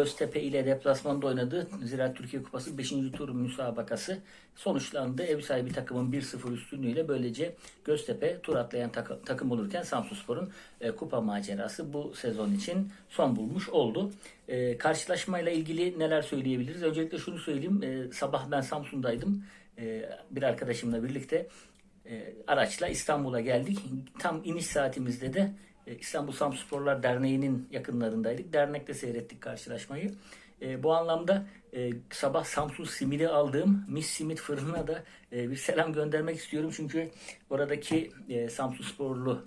Göztepe ile deplasmanda oynadığı Ziraat Türkiye Kupası 5. tur müsabakası sonuçlandı. Ev sahibi takımın 1-0 üstünlüğüyle böylece Göztepe tur atlayan tak- takım olurken Samsunspor'un e, kupa macerası bu sezon için son bulmuş oldu. E, karşılaşmayla ilgili neler söyleyebiliriz? Öncelikle şunu söyleyeyim. E, sabah ben Samsun'daydım. E, bir arkadaşımla birlikte araçla İstanbul'a geldik. Tam iniş saatimizde de İstanbul Samsporlar Derneği'nin yakınlarındaydık. Dernekte seyrettik karşılaşmayı. E, bu anlamda e, sabah Samsun simidi aldığım Miss Simit fırınına da e, bir selam göndermek istiyorum. Çünkü oradaki e, Samsun Sporlu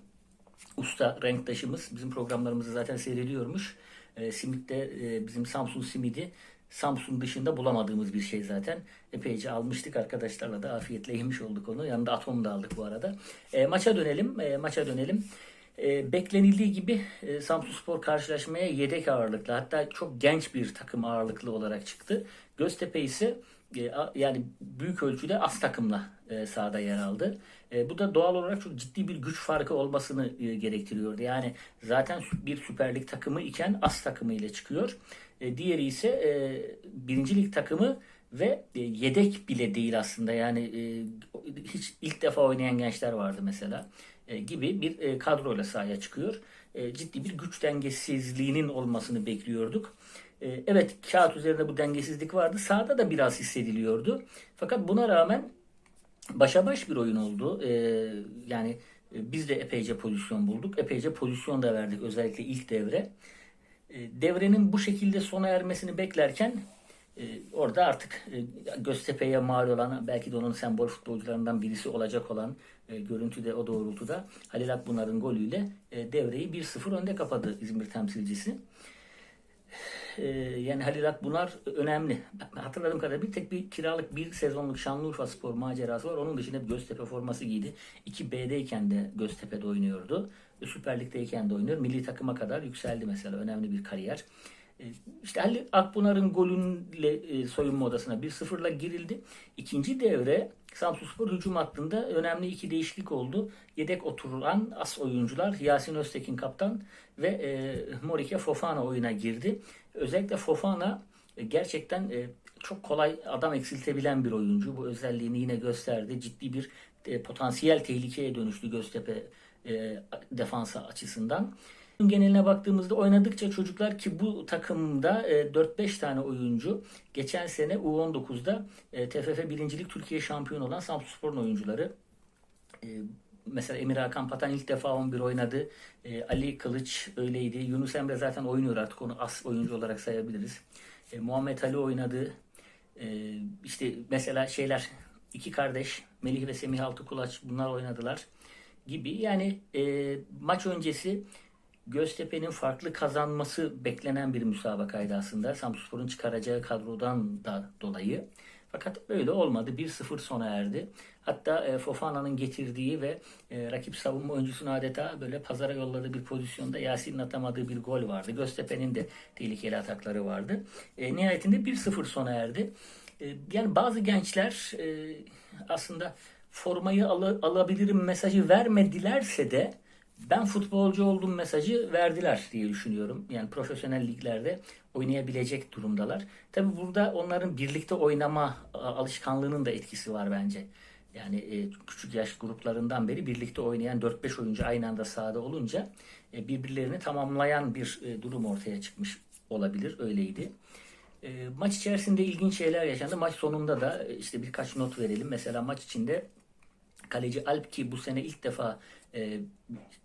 usta renktaşımız bizim programlarımızı zaten seyrediyormuş. E, simit de e, bizim Samsun simidi Samsun dışında bulamadığımız bir şey zaten. Epeyce almıştık arkadaşlarla da afiyetle yemiş olduk onu. Yanında atom da aldık bu arada. E, maça dönelim. E, maça dönelim. E, beklenildiği gibi e, Samsunspor karşılaşmaya yedek ağırlıklı hatta çok genç bir takım ağırlıklı olarak çıktı. Göztepe ise e, a- yani büyük ölçüde az takımla e, sahada yer aldı. E, bu da doğal olarak çok ciddi bir güç farkı olmasını e, gerektiriyordu. Yani zaten bir Süper Lig takımı iken az takımı ile çıkıyor. E, diğeri ise e, birinci takımı ve e, yedek bile değil aslında. Yani e, hiç ilk defa oynayan gençler vardı mesela gibi bir e, kadroyla sahaya çıkıyor. E, ciddi bir güç dengesizliğinin olmasını bekliyorduk. E, evet kağıt üzerinde bu dengesizlik vardı. Sahada da biraz hissediliyordu. Fakat buna rağmen başa baş bir oyun oldu. E, yani e, biz de epeyce pozisyon bulduk. Epeyce pozisyon da verdik özellikle ilk devre. E, devrenin bu şekilde sona ermesini beklerken e, orada artık e, Göztepe'ye mal olan belki de onun sembol futbolcularından birisi olacak olan e, görüntüde o doğrultuda Halil Akbunar'ın golüyle e, devreyi 1-0 önde kapadı İzmir temsilcisi. E, yani Halil Akbunar önemli. Hatırladığım kadarıyla bir tek bir kiralık bir sezonluk Şanlıurfa Spor macerası var. Onun dışında Göztepe forması giydi. 2B'deyken de Göztepe'de oynuyordu. Süper Lig'deyken de oynuyor. Milli takıma kadar yükseldi mesela. Önemli bir kariyer. E, İşte Halil Akpınar'ın golünle e, soyunma odasına 1-0'la girildi. İkinci devre Samsunspor hücum hattında önemli iki değişiklik oldu. Yedek oturulan as oyuncular Yasin Öztekin kaptan ve e, Morike Fofana oyuna girdi. Özellikle Fofana e, gerçekten e, çok kolay adam eksiltebilen bir oyuncu. Bu özelliğini yine gösterdi. Ciddi bir e, potansiyel tehlikeye dönüştü Göztepe e, defansa açısından. Geneline baktığımızda oynadıkça çocuklar ki bu takımda e, 4-5 tane oyuncu geçen sene U19'da e, TFF 1. Lig Türkiye şampiyonu olan Samsunspor'un oyuncuları. E, mesela Emir Hakan Patan ilk defa 11 oynadı. E, Ali Kılıç öyleydi. Yunus Emre zaten oynuyor artık onu as oyuncu olarak sayabiliriz. E, Muhammed Ali oynadı. E, işte mesela şeyler iki kardeş Melih ve Semih Altıkulaç bunlar oynadılar gibi. Yani e, maç öncesi Göztepe'nin farklı kazanması beklenen bir müsabakaydı aslında. Samsunspor'un çıkaracağı kadrodan da dolayı. Fakat öyle olmadı. 1-0 sona erdi. Hatta e, Fofana'nın getirdiği ve e, rakip savunma oyuncusunu adeta böyle pazara yolladığı bir pozisyonda Yasin'in atamadığı bir gol vardı. Göztepe'nin de tehlikeli atakları vardı. E, nihayetinde 1-0 sona erdi. Yani bazı gençler aslında formayı alı- alabilirim mesajı vermedilerse de ben futbolcu olduğum mesajı verdiler diye düşünüyorum. Yani profesyonel liglerde oynayabilecek durumdalar. Tabi burada onların birlikte oynama alışkanlığının da etkisi var bence. Yani e, küçük yaş gruplarından beri birlikte oynayan 4-5 oyuncu aynı anda sahada olunca e, birbirlerini tamamlayan bir e, durum ortaya çıkmış olabilir. Öyleydi. Maç içerisinde ilginç şeyler yaşandı. Maç sonunda da işte birkaç not verelim. Mesela maç içinde Kaleci Alp ki bu sene ilk defa e,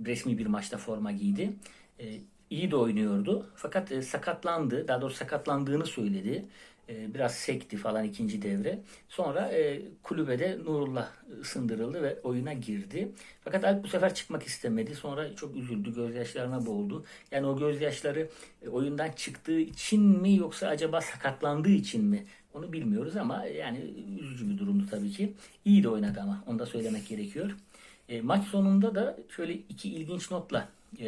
resmi bir maçta forma giydi. E, iyi de oynuyordu. Fakat e, sakatlandı. Daha doğrusu sakatlandığını söyledi. E, biraz sekti falan ikinci devre. Sonra e, kulübede Nurullah ısındırıldı ve oyuna girdi. Fakat Alp bu sefer çıkmak istemedi. Sonra çok üzüldü. Gözyaşlarına boğuldu. Yani o gözyaşları e, oyundan çıktığı için mi yoksa acaba sakatlandığı için mi? Onu bilmiyoruz ama yani üzücü bir durumdu tabii ki. İyi de oynadı ama onu da söylemek gerekiyor. E, maç sonunda da şöyle iki ilginç notla e,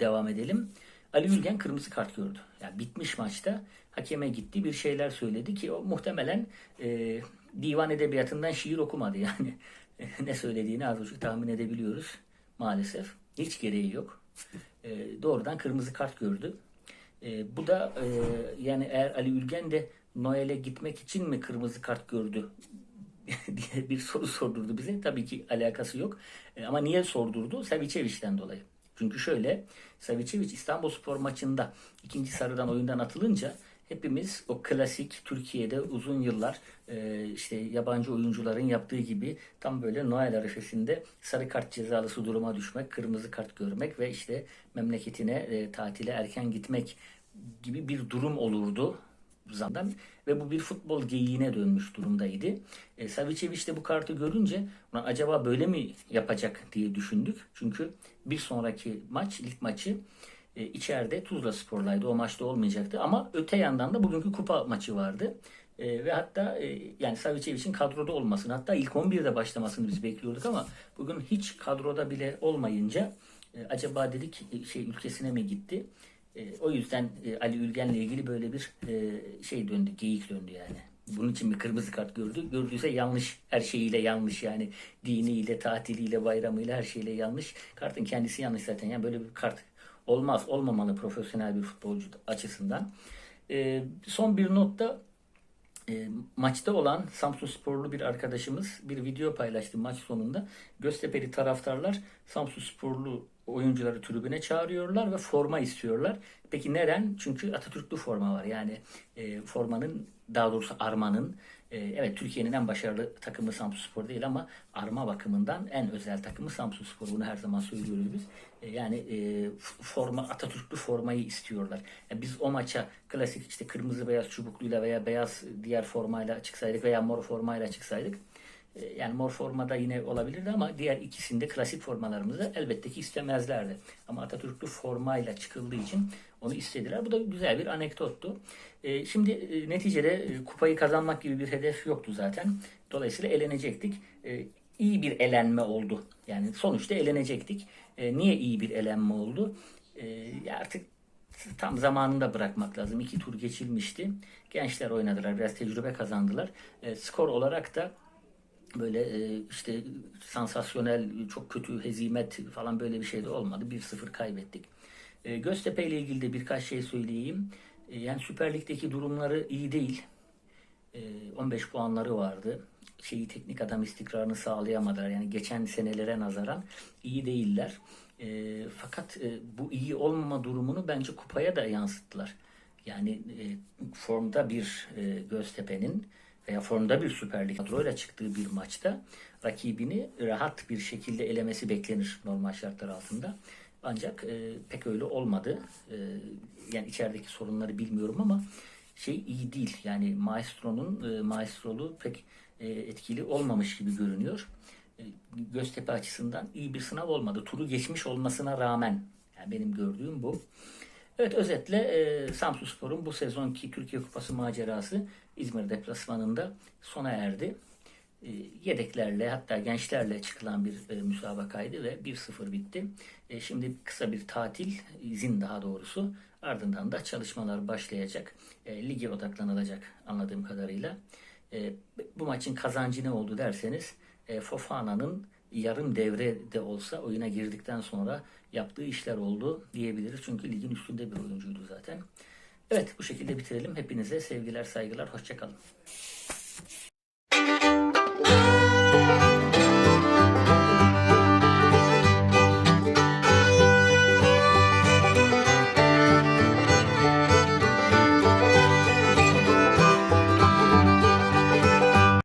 devam edelim. Ali Ülgen kırmızı kart gördü. Yani bitmiş maçta hakeme gitti bir şeyler söyledi ki o muhtemelen e, divan edebiyatından şiir okumadı yani. ne söylediğini az buçuk tahmin edebiliyoruz maalesef. Hiç gereği yok. E, doğrudan kırmızı kart gördü. E, bu da e, yani eğer Ali Ülgen de Noel'e gitmek için mi kırmızı kart gördü diye bir soru sordurdu bize. Tabii ki alakası yok. E, ama niye sordurdu? Savicevic'den dolayı. Çünkü şöyle Savicevic İstanbulspor maçında ikinci sarıdan oyundan atılınca hepimiz o klasik Türkiye'de uzun yıllar e, işte yabancı oyuncuların yaptığı gibi tam böyle Noel arifesinde sarı kart cezalısı duruma düşmek, kırmızı kart görmek ve işte memleketine e, tatile erken gitmek gibi bir durum olurdu zamandan ve bu bir futbol geyiğine dönmüş durumdaydı. E, Savicevic de bu kartı görünce "Ulan acaba böyle mi yapacak diye düşündük. Çünkü bir sonraki maç, ilk maçı e, içeride Tuzla Spor'laydı. O maçta olmayacaktı ama öte yandan da bugünkü kupa maçı vardı. E, ve hatta e, yani Savicevic'in kadroda olmasını hatta ilk 11'de başlamasını biz bekliyorduk ama bugün hiç kadroda bile olmayınca e, acaba dedik e, şey ülkesine mi gitti? E, o yüzden e, Ali Ülgen'le ilgili böyle bir e, şey döndü, geyik döndü yani. Bunun için bir kırmızı kart gördü. Gördüyse yanlış, her şeyiyle yanlış yani. Diniyle, tatiliyle, bayramıyla her şeyle yanlış. Kartın kendisi yanlış zaten. Yani böyle bir kart olmaz, olmamalı profesyonel bir futbolcu açısından. Son bir not da e, maçta olan Samsun Sporlu bir arkadaşımız bir video paylaştı maç sonunda. Göztepe'li taraftarlar Samsun Sporlu oyuncuları tribüne çağırıyorlar ve forma istiyorlar. Peki neden? Çünkü Atatürklü forma var. Yani e, formanın daha doğrusu armanın e, evet Türkiye'nin en başarılı takımı Samsun Spor değil ama arma bakımından en özel takımı Samsun Spor. Bunu her zaman söylüyoruz biz. E, yani e, forma Atatürklü formayı istiyorlar. Yani biz o maça klasik işte kırmızı beyaz çubukluyla veya beyaz diğer formayla çıksaydık veya mor formayla çıksaydık e, yani mor formada yine olabilirdi ama diğer ikisinde klasik formalarımızı elbette ki istemezlerdi. Ama Atatürklü formayla çıkıldığı için onu istediler. Bu da güzel bir anekdottu. E, şimdi e, neticede e, kupayı kazanmak gibi bir hedef yoktu zaten. Dolayısıyla elenecektik. E, iyi bir elenme oldu. Yani sonuçta elenecektik. E, niye iyi bir elenme oldu? E, artık tam zamanında bırakmak lazım. İki tur geçilmişti. Gençler oynadılar. Biraz tecrübe kazandılar. E, skor olarak da böyle e, işte sansasyonel çok kötü hezimet falan böyle bir şey de olmadı. 1-0 kaybettik. E, Göztepe ile ilgili de birkaç şey söyleyeyim. E, yani Süper Lig'deki durumları iyi değil. E, 15 puanları vardı. Şeyi teknik adam istikrarını sağlayamadılar. Yani geçen senelere nazaran iyi değiller. Fakat bu iyi olmama durumunu bence kupaya da yansıttılar. Yani formda bir Göztepe'nin veya formda bir Süper Lig kadroyla çıktığı bir maçta rakibini rahat bir şekilde elemesi beklenir normal şartlar altında. Ancak e, pek öyle olmadı. E, yani içerideki sorunları bilmiyorum ama şey iyi değil. Yani Maestro'nun e, maestroluğu pek e, etkili olmamış gibi görünüyor. E, Göztepe açısından iyi bir sınav olmadı. Turu geçmiş olmasına rağmen yani benim gördüğüm bu. Evet özetle e, Samsunspor'un bu sezonki Türkiye Kupası macerası İzmir deplasmanında sona erdi. E, yedeklerle hatta gençlerle çıkılan bir e, müsabakaydı ve 1-0 bitti. E, şimdi kısa bir tatil, izin daha doğrusu. Ardından da çalışmalar başlayacak. E, lige odaklanılacak anladığım kadarıyla. E, bu maçın kazancı ne oldu derseniz e, Fofana'nın yarım devre de olsa oyuna girdikten sonra yaptığı işler oldu diyebiliriz. Çünkü ligin üstünde bir oyuncuydu zaten. Evet bu şekilde bitirelim. Hepinize sevgiler, saygılar, hoşçakalın.